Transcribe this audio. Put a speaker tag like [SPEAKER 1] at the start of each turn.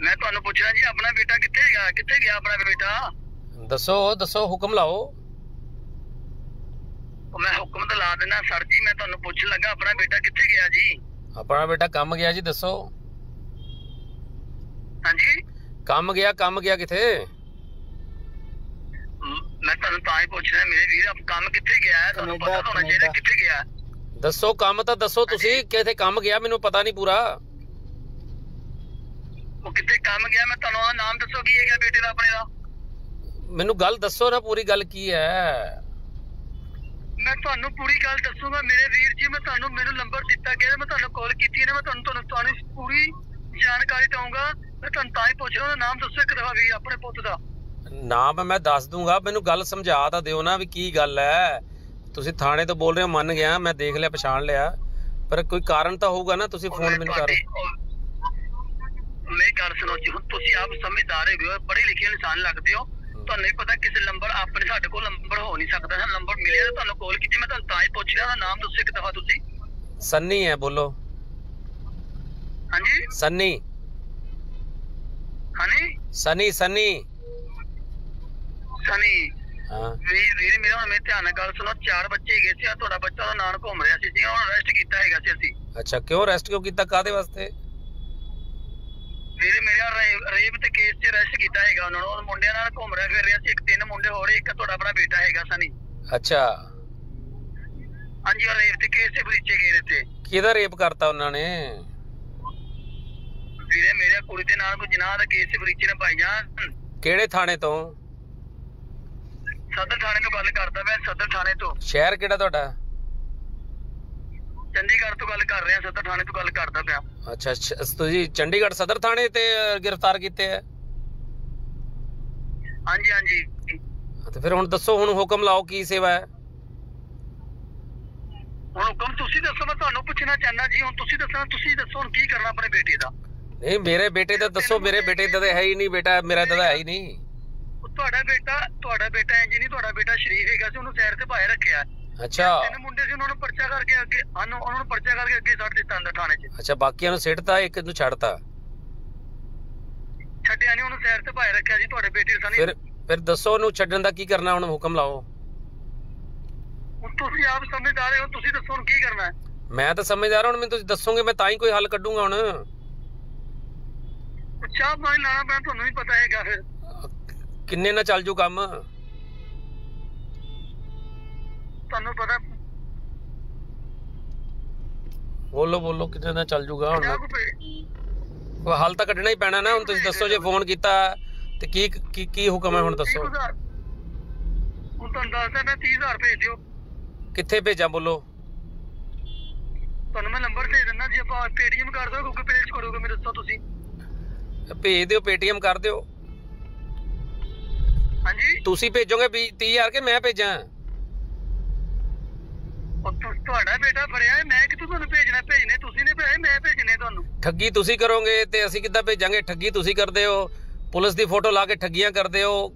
[SPEAKER 1] ਮੈਂ ਤੁਹਾਨੂੰ ਪੁੱਛਣਾ ਜੀ ਆਪਣਾ ਬੇਟਾ ਕਿੱਥੇ ਗਿਆ? ਕਿੱਥੇ ਗਿਆ ਆਪਣਾ ਬੇਟਾ?
[SPEAKER 2] ਦੱਸੋ ਦੱਸੋ ਹੁਕਮ ਲਾਓ।
[SPEAKER 1] ਉਹ ਮੈਂ ਹੁਕਮ ਤਾਂ ਲਾ ਦੇਣਾ ਸਰ ਜੀ ਮੈਂ ਤੁਹਾਨੂੰ ਪੁੱਛਣ ਲੱਗਾ ਆਪਣਾ ਬੇਟਾ ਕਿੱਥੇ ਗਿਆ ਜੀ?
[SPEAKER 2] ਆਪਣਾ ਬੇਟਾ ਕੰਮ ਗਿਆ ਜੀ ਦੱਸੋ।
[SPEAKER 1] ਹਾਂਜੀ?
[SPEAKER 2] ਕੰਮ ਗਿਆ ਕੰਮ ਗਿਆ ਕਿਥੇ?
[SPEAKER 1] ਮ- ਤੁਹਾਨੂੰ ਤਾਂ ਹੀ ਪੁੱਛ ਰਿਹਾ ਮੇਰੇ ਵੀਰ ਆਪ ਕੰਮ ਕਿੱਥੇ ਗਿਆ ਹੈ? ਤੁਹਾਨੂੰ ਪਤਾ ਹੋਣਾ ਚਾਹੀਦਾ। ਕਿੱਥੇ ਗਿਆ।
[SPEAKER 2] ਦੱਸੋ ਕੰਮ ਤਾਂ ਦੱਸੋ ਤੁਸੀਂ ਕਿਥੇ ਕੰਮ ਗਿਆ ਮੈਨੂੰ ਪਤਾ ਨਹੀਂ ਪੂਰਾ।
[SPEAKER 1] ਉਹ ਕਿੱਥੇ ਕੰਮ ਗਿਆ? ਮੈਂ ਤੁਹਾਨੂੰ ਆ ਨਾਮ ਦੱਸੋ ਕੀ ਹੈਗਾ ਬੇਟੇ ਦਾ ਆਪਣੇ ਦਾ?
[SPEAKER 2] ਮੈਨੂੰ ਗੱਲ ਦੱਸੋ ਨਾ ਪੂਰੀ ਗੱਲ ਕੀ ਹੈ?
[SPEAKER 1] ਮੈਂ ਤੁਹਾਨੂੰ ਪੂਰੀ ਗੱਲ ਦੱਸੂਗਾ ਮੇਰੇ ਵੀਰ ਜੀ ਮੈਂ ਤੁਹਾਨੂੰ ਮੈਨੂੰ ਨੰਬਰ ਦਿੱਤਾ ਗਿਆ ਮੈਂ ਤੁਹਾਨੂੰ ਕਾਲ ਕੀਤੀ ਹੈ ਮੈਂ ਤੁਹਾਨੂੰ ਤੁਹਾਨੂੰ ਤੁਹਾਨੂੰ ਪੂਰੀ ਜਾਣਕਾਰੀ ਦਊਂਗਾ। ਮੈਂ ਤੁਹਾਨੂੰ ਤਾਂ ਹੀ ਪੁੱਛ ਰਿਹਾ ਉਹਦਾ ਨਾਮ ਦੱਸੋ ਇੱਕ ਦਫਾ ਵੀ ਆਪਣੇ ਪੁੱਤ ਦਾ।
[SPEAKER 2] ਨਾਮ ਮੈਂ ਦੱਸ ਦੂੰਗਾ ਮੈਨੂੰ ਗੱਲ ਸਮਝਾ ਤਾਂ ਦਿਓ ਨਾ ਵੀ ਕੀ ਗੱਲ ਹੈ। ਤੁਸੀਂ ਥਾਣੇ ਤੋਂ ਬੋਲ ਰਹੇ ਹੋ ਮੰਨ ਗਿਆ ਮੈਂ ਦੇਖ ਲਿਆ ਪਛਾਣ ਲਿਆ। ਪਰ ਕੋਈ ਕਾਰਨ ਤਾਂ ਹੋਊਗਾ ਨਾ ਤੁਸੀਂ ਫੋਨ ਮੈਨੂੰ ਕਰ।
[SPEAKER 1] ਮੇਰੀ ਗੱਲ ਸੁਣੋ ਜੀ ਹੁਣ ਤੁਸੀਂ ਆਪ ਸਮਝਦਾਰ ਹੋ ਪੜ੍ਹੇ ਲਿਖੇ ਇਨਸਾਨ ਲੱਗਦੇ ਹੋ। ਤੁਹਾਨੂੰ ਨਹੀਂ ਪਤਾ ਕਿਸੇ ਨੰਬਰ ਆਪਣੇ ਸਾਡੇ ਕੋਲ ਨੰਬਰ ਹੋ ਨਹੀਂ ਸਕਦਾ ਹੈ ਨੰਬਰ ਮਿਲਿਆ ਤਾਂ ਤੁਹਾਨੂੰ ਕਾਲ ਕੀਤੀ ਮੈਂ ਤੁਹਾਨੂੰ ਤਾਂ ਹੀ ਪੁੱਛ ਰਿਹਾ ਨਾਮ ਦੱਸੋ ਇੱਕ ਦਫਾ ਤੁਸੀਂ।
[SPEAKER 2] ਸੰਨੀ ਹੈ ਬੋਲੋ।
[SPEAKER 1] ਹਾਂਜੀ?
[SPEAKER 2] ਸੰਨੀ।
[SPEAKER 1] ਹਨੀ
[SPEAKER 2] ਸਨੀ ਸਨੀ।
[SPEAKER 1] ਸਨੀ।
[SPEAKER 2] ਹਾਂ।
[SPEAKER 1] ਵੀਰ ਵੀਰ ਮੇਰਾ ਹੁਣ ਮੇਰੇ ਧਿਆਨ ਨਾਲ ਗੱਲ ਸੁਣੋ ਚਾਰ ਬੱਚੇ ਹੈਗੇ ਸੀ ਆ ਤੁਹਾਡਾ ਬੱਚਾ ਦਾ ਨਾਮ ਘੁੰਮ ਰਿਹਾ ਸੀ ਜੀ ਹੁਣ ਅਰੈਸਟ ਕੀਤਾ ਹੈਗਾ ਸੀ ਅਸੀਂ।
[SPEAKER 2] ਅੱਛਾ ਕਿਉਂ ਅਰੈਸਟ ਕਿਉਂ ਕੀਤਾ ਕਾਦੇ ਵਾਸਤੇ?
[SPEAKER 1] ਵੀਰ ਮੇਰਾ ਰੇਪ ਰੇਪ ਤੇ ਕੇਸ 'ਚ ਅਰੈਸਟ ਕੀਤਾ ਹੈਗਾ ਉਹਨਾਂ ਨੂੰ। ਉਹ ਮੁੰਡਿਆਂ ਨਾਲ ਘੁੰਮ ਰਿਹਾ ਫਿਰ ਰਿਹਾ ਸੀ ਇੱਕ ਤਿੰਨ ਮੁੰਡੇ ਹੋਰ ਇੱਕ ਤੁਹਾਡਾ ਆਪਣਾ ਬੇਟਾ ਹੈਗਾ ਸਨੀ।
[SPEAKER 2] ਅੱਛਾ।
[SPEAKER 1] ਹਾਂਜੀ ਉਹ ਰੇਪ ਤੇ ਕੇਸ 'ਚ ਬਰੀਚੇ ਗਏ ਨੇ ਤੇ
[SPEAKER 2] ਕਿਹਦਾ ਰੇਪ ਕਰਤਾ ਉਹਨਾਂ ਨੇ?
[SPEAKER 1] ਵੀਰੇ ਮੇਰੇ ਕੁੜੀ ਦੇ ਨਾਲ ਕੋਈ ਜਨਾਹ ਦਾ ਕੇਸ 'ਚ ਬਰੀਚੇ ਨੇ ਜਾਨ
[SPEAKER 2] ਕਿਹੜੇ ਥਾਣੇ ਤੋਂ?
[SPEAKER 1] ਸਦਰ ਥਾਣੇ ਤੋਂ ਗੱਲ ਕਰਦਾ ਮੈਂ ਸਦਰ ਥਾਣੇ ਤੋਂ।
[SPEAKER 2] ਸ਼ਹਿਰ ਕਿਹੜਾ ਤੁਹਾਡਾ?
[SPEAKER 1] ਚੰਡੀਗੜ੍ਹ ਤੋਂ ਗੱਲ ਕਰ ਰਿਹਾ ਸਦਰ ਥਾਣੇ ਤੋਂ ਗੱਲ ਕਰਦਾ ਪਿਆ।
[SPEAKER 2] ਅੱਛਾ ਸ਼- ਤੁਸੀਂ ਚੰਡੀਗੜ੍ਹ ਸਦਰ ਥਾਣੇ ਤੇ ਗ੍ਰਿਫਤਾਰ ਕੀਤੇ ਹੈ
[SPEAKER 1] ਹਾਂਜੀ ਹਾਂਜੀ।
[SPEAKER 2] ਤੇ ਫਿਰ ਹੁਣ ਦੱਸੋ ਹੁਣ ਹੁਕਮ ਲਾਓ ਕੀ ਸੇਵਾ ਹੈ?
[SPEAKER 1] ਹੁਣ ਹੁਕਮ ਤੁਸੀਂ ਦੱਸੋ ਮੈਂ ਤੁਹਾਨੂੰ ਪੁੱਛਣਾ ਚਾਹੁੰਦਾ ਜੀ ਹੁਣ ਤੁਸੀਂ ਦੱਸਣਾ ਤੁਸੀਂ ਦੱਸੋ ਹੁਣ ਕੀ ਕਰਨਾ ਆਪਣੇ ਬੇਟੇ ਦਾ।
[SPEAKER 2] ਨਹੀਂ ਮੇਰੇ ਬੇਟੇ ਦਾ ਦੱਸੋ ਮੇਰੇ ਬੇਟੇ ਦਾ ਤਾਂ ਹੈ ਹੀ ਨਹੀਂ ਬੇਟਾ ਮੇਰਾ ਤਾਂ ਹੈ ਹੀ ਨਹੀਂ।
[SPEAKER 1] ਉਹ ਤੁਹਾਡਾ ਬੇਟਾ ਤੁਹਾਡਾ ਬੇਟਾ ਇੰਜ ਨਹੀਂ ਤੁਹਾਡਾ ਬੇਟਾ ਸ਼ਰੀਫ ਹੈਗਾ ਸੀ ਉਹਨੂੰ ਸਾਈਡ ਤੇ ਪਾਏ ਰੱਖਿਆ।
[SPEAKER 2] ਅੱਛਾ।
[SPEAKER 1] ਤਿੰਨ ਮੁੰਡੇ ਸੀ ਉਹਨਾਂ ਨੂੰ ਪਰਚਾ ਕਰਕੇ ਅੱਗੇ ਉਹਨੂੰ ਨੂੰ ਪਰਚਾ ਕਰਕੇ ਅੱਗੇ ਛੱਡ ਦਿੱਤਾ ਅੰਦਰ ਥਾਣੇ 'ਚ।
[SPEAKER 2] ਅੱਛਾ ਬਾਕੀਆਂ ਨੂੰ ਸਿੱਟਤਾ ਇੱਕ ਨੂੰ ਛੱਡਤਾ?
[SPEAKER 1] ਛੱਡਿਆ ਨਹੀਂ ਉਹਨੂੰ ਸਾਈਡ ਤੇ ਪਾਏ ਰੱਖਿਆ ਜੀ ਤੁਹਾਡੇ ਬੇਟੇ ਸਨੀ
[SPEAKER 2] ਫਿਰ ਫਿਰ ਦੱਸੋ ਉਹਨੂੰ ਛੱਡਣ ਦਾ ਕੀ ਕਰਨਾ ਹੁਣ ਹੁਕਮ ਲਾਓ।
[SPEAKER 1] ਤੁਸੀਂ ਆਪ ਸਮਝਦਾਰ ਹੋ ਤੁਸੀਂ ਦੱਸੋ ਹੁਣ ਕੀ ਕਰਨਾ ਹੈ।
[SPEAKER 2] ਮੈਂ ਤਾਂ ਸਮਝਦਾਰ ਹਾਂ, ਹੁਣ ਮੈਨੂੰ ਤੁਸੀਂ ਦੱਸੋਗੇ ਮੈਂ ਤਾਂ ਹੀ ਕੋਈ ਹੱਲ ਕੱਢੂੰਗਾ ਹੁਣ।
[SPEAKER 1] ਚਾਹ ਪਾਣੀ ਲਾਣਾ ਪੈਣਾ ਤੁਹਾਨੂੰ ਵੀ ਪਤਾ ਹੈਗਾ ਫਿਰ।
[SPEAKER 2] ਕਿੰਨੇ ਨਾਲ ਚੱਲ ਜੂ ਕੰਮ?
[SPEAKER 1] ਤੁਹਾਨੂੰ ਪਤਾ
[SPEAKER 2] ਬੋਲੋ ਬੋਲੋ ਕਿੰਨੇ ਨਾਲ ਚੱਲ ਜੂਗਾ ਹੁਣ। ਕੋਈ ਹੱਲ ਤਾਂ ਕੱਢਣਾ ਹੀ ਪੈਣਾ ਨਾ ਹੁਣ ਤੁਸੀਂ ਦੱਸੋ ਜੇ ਫੋਨ ਕੀਤਾ ਤੇ ਕੀ ਕੀ ਕੀ ਹੁਕਮ ਹੈ ਹੁਣ ਦੱਸੋ।
[SPEAKER 1] 30,000 ਹੁਣ ਤੁਹਾਨੂੰ ਦੱਸਦਾ ਮੈਂ 30000 ਭੇਜ ਦਿਓ।
[SPEAKER 2] ਕਿੱਥੇ ਭੇਜਾਂ ਬੋਲੋ।
[SPEAKER 1] ਤੁਹਾਨੂੰ ਮੈਂ ਨੰਬਰ ਭੇਜ ਦਿੰਦਾ ਜੇ ਆਪਾਂ ਪੇਟੀਐਮ ਕਰ ਦਿਓ ਗੂਗਲ ਪੇ ਚ ਕਰੋਗੇ ਮੇਰੇ ਦੱਸੋ ਤੁਸੀਂ।
[SPEAKER 2] ਭੇਜ ਦਿਓ ਪੇਟੀਐਮ ਕਰ ਦਿਓ।
[SPEAKER 1] ਹਾਂਜੀ।
[SPEAKER 2] ਤੁਸੀਂ ਭੇਜੋਗੇ 30000 ਕਿ ਮੈਂ ਭੇਜਾਂ?
[SPEAKER 1] ਉਹ ਤੁਹਾਡਾ ਬੇਟਾ ਫੜਿਆ ਹੈ, ਮੈਂ ਕਿੱਥੋਂ ਤੁਹਾਨੂੰ ਭੇਜਣਾ? ਭੇਜਨੇ ਤੁਸੀਂ ਨੇ ਭੇਜੇ ਮੈਂ ਭੇਜਨੇ ਤੁਹਾਨੂੰ।
[SPEAKER 2] ਠੱਗੀ ਤੁਸੀਂ ਕਰੋਗੇ ਤੇ ਅਸੀਂ ਕਿੱਦਾਂ ਭੇਜਾਂਗੇ? ਠੱਗੀ ਤੁਸੀਂ ਕਰਦੇ ਹੋ। ਪੁਲਿਸ ਦੀ ਫੋਟੋ ਲਾ ਕੇ ਠੱਗੀਆਂ ਕਰਦੇ ਹੋ।